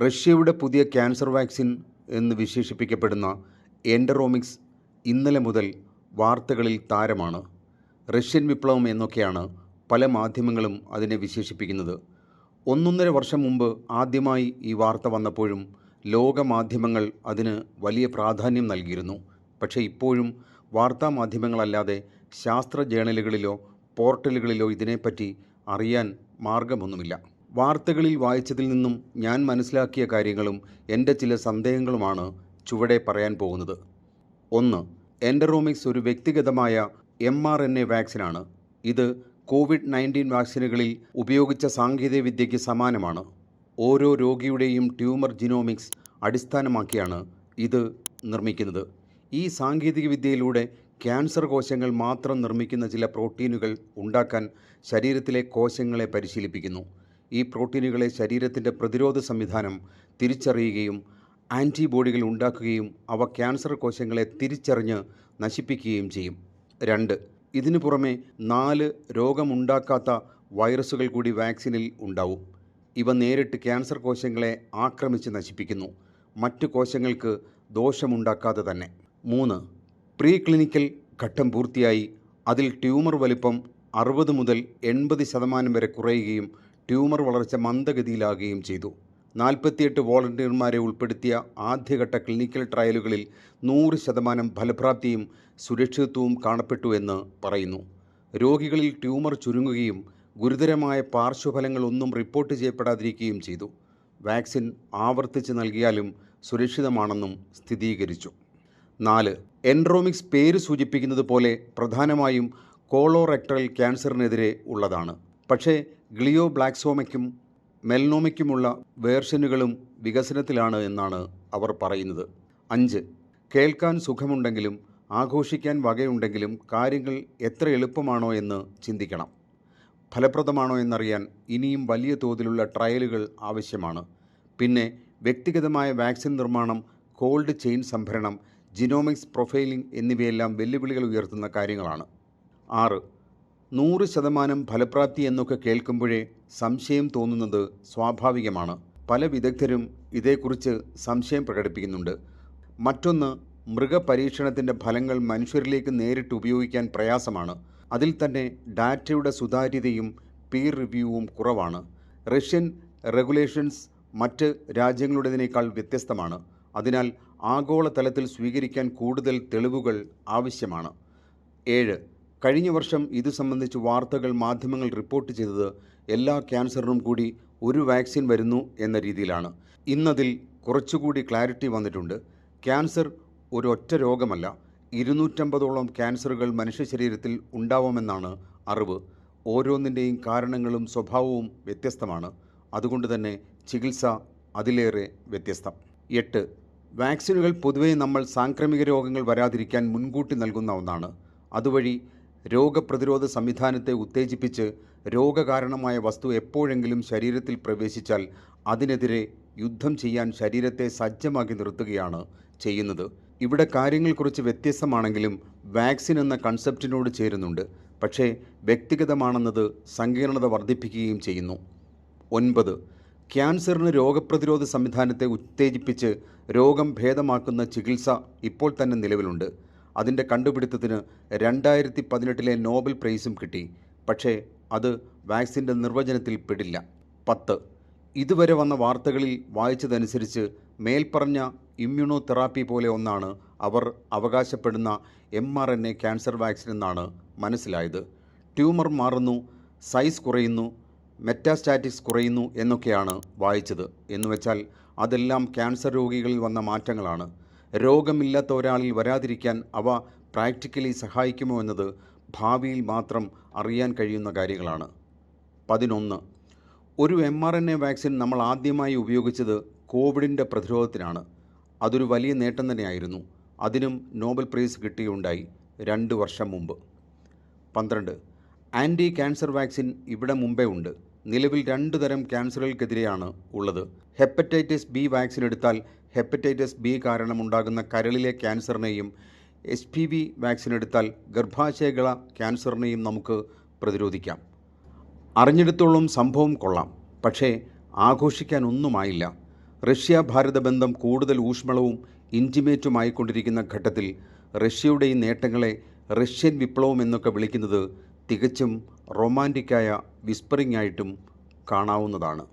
റഷ്യയുടെ പുതിയ cancer vaccine എന്ന് വിശേഷിപ്പിക്കപ്പെടുന്ന എൻഡറോമിക്സ് ഇന്നലെ മുതൽ വാർത്തകളിൽ താരമാണ്. റഷ്യൻ വിപ്ലവം എന്നൊക്കെയാണ് പല മാധ്യമങ്ങളും അതിനെ വിശേഷിപ്പിക്കുന്നത്. ഒന്നൊന്നര വർഷം മുമ്പ് ആദ്യമായി ഈ വാർത്ത വന്നപ്പോഴും ലോക മാധ്യമങ്ങൾ അതിന് വലിയ പ്രാധാന്യം നൽകിയിരുന്നു. പക്ഷേ ഇപ്പോഴും വാർത്താ മാധ്യമങ്ങളല്ലാതെ ശാസ്ത്ര ജേണലുകളിലോ പോർട്ടലുകളിലോ ഇതിനെപ്പറ്റി അറിയാൻ മാർഗമൊന്നുമില്ല. വാർത്തകളിൽ വായിച്ചതിൽ നിന്നും ഞാൻ മനസ്സിലാക്കിയ കാര്യങ്ങളും എന്റെ ചില സന്ദേഹങ്ങളുമാണ് ചുവടെ പറയാൻ പോകുന്നത്. ഒന്ന് എൻഡറോമിക്സ് ഒരു വ്യക്തിഗതമായ എം ആർ എൻ എ വാക്സിനാണ്. ഇത് കോവിഡ് നയന്റീൻ വാക്സിനുകളിൽ ഉപയോഗിച്ച സാങ്കേതികവിദ്യയ്ക്ക് സമാനമാണ്. ഓരോ രോഗിയുടെയും ട്യൂമർ ജിനോമിക്സ് അടിസ്ഥാനമാക്കിയാണ് ഇത് നിർമ്മിക്കുന്നത്. ഈ സാങ്കേതികവിദ്യയിലൂടെ ക്യാൻസർ കോശങ്ങൾ മാത്രം നിർമ്മിക്കുന്ന ചില പ്രോട്ടീനുകൾ ഉണ്ടാക്കാൻ ശരീരത്തിലെ കോശങ്ങളെ പരിശീലിപ്പിക്കുന്നു. ഈ പ്രോട്ടീനുകളെ ശരീരത്തിന്റെ പ്രതിരോധ സംവിധാനം തിരിച്ചറിയുകയും ആന്റിബോഡികൾ ഉണ്ടാക്കുകയും അവ ക്യാൻസർ കോശങ്ങളെ തിരിച്ചറിഞ്ഞ് നശിപ്പിക്കുകയും ചെയ്യും. രണ്ട് ഇതിനു പുറമെ നാല് രോഗമുണ്ടാക്കാത്ത വൈറസുകൾ കൂടി വാക്സിനിൽ ഉണ്ടാവും. ഇവ നേരിട്ട് ക്യാൻസർ കോശങ്ങളെ ആക്രമിച്ച് നശിപ്പിക്കുന്നു. മറ്റു കോശങ്ങൾക്ക് ദോഷമുണ്ടാക്കാതെ തന്നെ. മൂന്ന് പ്രീ ക്ലിനിക്കൽ ഘട്ടം പൂർത്തിയായി. അതിൽ ട്യൂമർ വലിപ്പം അറുപത് മുതൽ എൺപത് ശതമാനം വരെ കുറയുകയും ട്യൂമർ വളർച്ച മന്ദഗതിയിലാകുകയും ചെയ്തു. നാൽപ്പത്തിയെട്ട് വോളണ്ടിയർമാരെ ഉൾപ്പെടുത്തിയ ആദ്യഘട്ട ക്ലിനിക്കൽ ട്രയലുകളിൽ നൂറ് ശതമാനം ഫലപ്രാപ്തിയും സുരക്ഷിതത്വവും കാണപ്പെട്ടു എന്ന് പറയുന്നു. രോഗികളിൽ ട്യൂമർ ചുരുങ്ങുകയും ഗുരുതരമായ പാർശ്വഫലങ്ങളൊന്നും റിപ്പോർട്ട് ചെയ്യപ്പെടാതിരിക്കുകയും ചെയ്തു. വാക്സിൻ ആവർത്തിച്ച് നൽകിയാലും സുരക്ഷിതമാണെന്നും സ്ഥിരീകരിച്ചു. നാല് എൻഡ്രോമിക്സ് പേര് സൂചിപ്പിക്കുന്നത് പോലെ പ്രധാനമായും കോളോറെക്ടറൽ ക്യാൻസറിനെതിരെ ഉള്ളതാണ്. പക്ഷേ ഗ്ലിയോ ബ്ലാക്സോമയ്ക്കും മെൽനോമയ്ക്കുമുള്ള വേർഷനുകളും വികസനത്തിലാണ് എന്നാണ് അവർ പറയുന്നത്. അഞ്ച്. കേൾക്കാൻ സുഖമുണ്ടെങ്കിലും ആഘോഷിക്കാൻ വകയുണ്ടെങ്കിലും കാര്യങ്ങൾ എത്ര എളുപ്പമാണോ എന്ന് ചിന്തിക്കണം. ഫലപ്രദമാണോ എന്നറിയാൻ ഇനിയും വലിയ തോതിലുള്ള ട്രയലുകൾ ആവശ്യമാണ്. പിന്നെ വ്യക്തിഗതമായ വാക്സിൻ നിർമ്മാണം കോൾഡ് ചെയിൻ സംഭരണം ജിനോമിക്സ് പ്രൊഫൈലിംഗ് എന്നിവയെല്ലാം വെല്ലുവിളികൾ ഉയർത്തുന്ന കാര്യങ്ങളാണ്. ആറ്. നൂറ് ശതമാനം ഫലപ്രാപ്തി എന്നൊക്കെ കേൾക്കുമ്പോഴേ സംശയം തോന്നുന്നത് സ്വാഭാവികമാണ്. പല വിദഗ്ധരും ഇതേക്കുറിച്ച് സംശയം പ്രകടിപ്പിക്കുന്നുണ്ട്. മറ്റൊന്ന് മൃഗപരീക്ഷണത്തിന്റെ ഫലങ്ങൾ മനുഷ്യരിലേക്ക് നേരിട്ട് ഉപയോഗിക്കാൻ പ്രയാസമാണ്. അതിൽ തന്നെ ഡാറ്റയുടെ സുതാര്യതയും പീർ റിവ്യൂവും കുറവാണ്. റഷ്യൻ റെഗുലേഷൻസ് മറ്റ് രാജ്യങ്ങളുടേതിനേക്കാൾ വ്യത്യസ്തമാണ്. അതിനാൽ ആഗോളതലത്തിൽ സ്വീകരിക്കാൻ കൂടുതൽ തെളിവുകൾ ആവശ്യമാണ്. ഏഴ് കഴിഞ്ഞ വർഷം ഇത് സംബന്ധിച്ച് വാർത്തകൾ മാധ്യമങ്ങൾ റിപ്പോർട്ട് ചെയ്തത് എല്ലാ ക്യാൻസറിനും കൂടി ഒരു വാക്സിൻ വരുന്നു എന്ന രീതിയിലാണ്. ഇന്നതിൽ കുറച്ചുകൂടി ക്ലാരിറ്റി വന്നിട്ടുണ്ട്. ക്യാൻസർ ഒറ്റ രോഗമല്ല ഇരുന്നൂറ്റമ്പതോളം ക്യാൻസറുകൾ മനുഷ്യ ശരീരത്തിൽ ഉണ്ടാവുമെന്നാണ് അറിവ്. ഓരോന്നിന്റെയും കാരണങ്ങളും സ്വഭാവവും വ്യത്യസ്തമാണ്. അതുകൊണ്ട് തന്നെ ചികിത്സ അതിലേറെ വ്യത്യസ്തം. എട്ട്. വാക്സിനുകൾ പൊതുവേ നമ്മൾ സാംക്രമിക രോഗങ്ങൾ വരാതിരിക്കാൻ മുൻകൂട്ടി നൽകുന്ന ഒന്നാണ്. അതുവഴി രോഗപ്രതിരോധ സംവിധാനത്തെ ഉത്തേജിപ്പിച്ച് രോഗകാരണമായ വസ്തു എപ്പോഴെങ്കിലും ശരീരത്തിൽ പ്രവേശിച്ചാൽ അതിനെതിരെ യുദ്ധം ചെയ്യാൻ ശരീരത്തെ സജ്ജമാക്കി നിർത്തുകയാണ് ചെയ്യുന്നത്. ഇവിടെ കാര്യങ്ങൾ കുറച്ച് വ്യത്യസ്തമാണെങ്കിലും വാക്സിൻ എന്ന കൺസെപ്റ്റിനോട് ചേരുന്നുണ്ട്. പക്ഷേ വ്യക്തിഗതമാണെന്നത് സങ്കീർണത വർദ്ധിപ്പിക്കുകയും ചെയ്യുന്നു. ഒൻപത്. ക്യാൻസറിന് രോഗപ്രതിരോധ സംവിധാനത്തെ ഉത്തേജിപ്പിച്ച് രോഗം ഭേദമാക്കുന്ന ചികിത്സ ഇപ്പോൾ തന്നെ നിലവിലുണ്ട്. അതിന്റെ കണ്ടുപിടുത്തത്തിന് രണ്ടായിരത്തി പതിനെട്ടിലെ നോബൽ പ്രൈസും കിട്ടി. പക്ഷേ അത് വാക്സിന്റെ നിർവചനത്തിൽ പെടില്ല. പത്ത്. ഇതുവരെ വന്ന വാർത്തകളിൽ വായിച്ചതനുസരിച്ച് മേൽപ്പറഞ്ഞ ഇമ്മ്യൂണോ തെറാപ്പി പോലെ ഒന്നാണ് അവർ അവകാശപ്പെടുന്ന M R N A cancer vaccine എന്നാണ് മനസ്സിലായത്. ട്യൂമർ മാറുന്നു സൈസ് കുറയുന്നു മെറ്റാസ്റ്റാറ്റിക്സ് കുറയുന്നു എന്നൊക്കെയാണ് വായിച്ചത്. എന്നുവെച്ചാൽ അതെല്ലാം ക്യാൻസർ രോഗികളിൽ വന്ന മാറ്റങ്ങളാണ്. രോഗമില്ലാത്ത ഒരാളിൽ വരാതിരിക്കാൻ അവ പ്രാക്ടിക്കലി സഹായിക്കുമോ എന്നത് ഭാവിയിൽ മാത്രം അറിയാൻ കഴിയുന്ന കാര്യങ്ങളാണ്. പതിനൊന്ന്. ഒരു M R N A vaccine നമ്മൾ ആദ്യമായി ഉപയോഗിച്ചത് കോവിഡിന്റെ പ്രതിരോധത്തിനാണ്. അതൊരു വലിയ നേട്ടം തന്നെയായിരുന്നു. അതിനും നോബൽ പ്രൈസ് കിട്ടിയുണ്ടായി രണ്ട് വർഷം മുമ്പ്. പന്ത്രണ്ട്. ആന്റി ക്യാൻസർ വാക്സിൻ ഇവിടെ മുമ്പേ ഉണ്ട്. നിലവിൽ രണ്ട് തരം ക്യാൻസറുകൾക്കെതിരെയാണ് ഉള്ളത്. ഹെപ്പറ്റൈറ്റിസ് ബി വാക്സിൻ എടുത്താൽ ഹെപ്പറ്റൈറ്റിസ് ബി കാരണമുണ്ടാകുന്ന കരളിലെ ക്യാൻസറിനെയും എച്ച് പി വി വാക്സിൻ എടുത്താൽ ഗർഭാശയകള ക്യാൻസറിനെയും നമുക്ക് പ്രതിരോധിക്കാം. അറിഞ്ഞെടുത്തോളം സംഭവം കൊള്ളാം. പക്ഷേ ആഘോഷിക്കാനൊന്നുമായില്ല. റഷ്യ ഭാരത ബന്ധം കൂടുതൽ ഊഷ്മളവും ഇന്റിമേറ്റുമായിക്കൊണ്ടിരിക്കുന്ന ഘട്ടത്തിൽ റഷ്യയുടെ ഈ നേട്ടങ്ങളെ റഷ്യൻ വിപ്ലവം എന്നൊക്കെ വിളിക്കുന്നത് തികച്ചും റൊമാന്റിക്കായ വിസ്പറിംഗ് ആയിട്ടും കാണാവുന്നതാണ്.